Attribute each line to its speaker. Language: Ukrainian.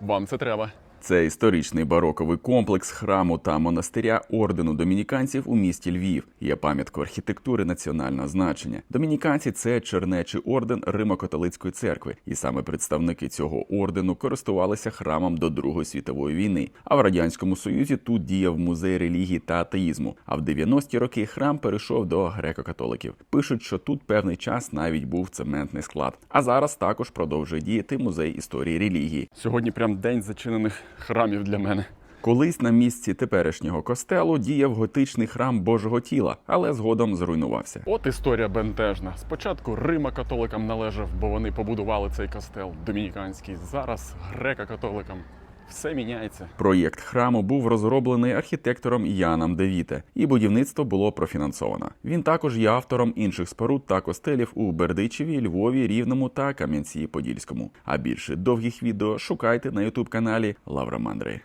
Speaker 1: Вам це треба.
Speaker 2: Це історичний бароковий комплекс храму та монастиря ордену домініканців у місті Львів. Є пам'яткою архітектури національного значення. Домініканці це чернечий орден Римо-католицької церкви, і саме представники цього ордену користувалися храмом до Другої світової війни. А в радянському союзі тут діяв музей релігії та атеїзму. А в 90-ті роки храм перейшов до греко-католиків. Пишуть, що тут певний час навіть був цементний склад. А зараз також продовжує діяти музей історії релігії.
Speaker 1: Сьогодні прям день зачинених храмів для мене.
Speaker 2: Колись на місці теперішнього костелу діяв готичний храм Божого тіла, але згодом зруйнувався.
Speaker 1: От історія бентежна. Спочатку Рима католикам належав, бо вони побудували цей костел домініканський. Зараз греко-католикам. Все міняється.
Speaker 2: Проєкт храму був розроблений архітектором Яном Девіте, і будівництво було профінансовано. Він також є автором інших споруд та костелів у Бердичеві, Львові, Рівному та Кам'янці-Подільському. А більше довгих відео шукайте на ютуб каналі Лавра Мандри.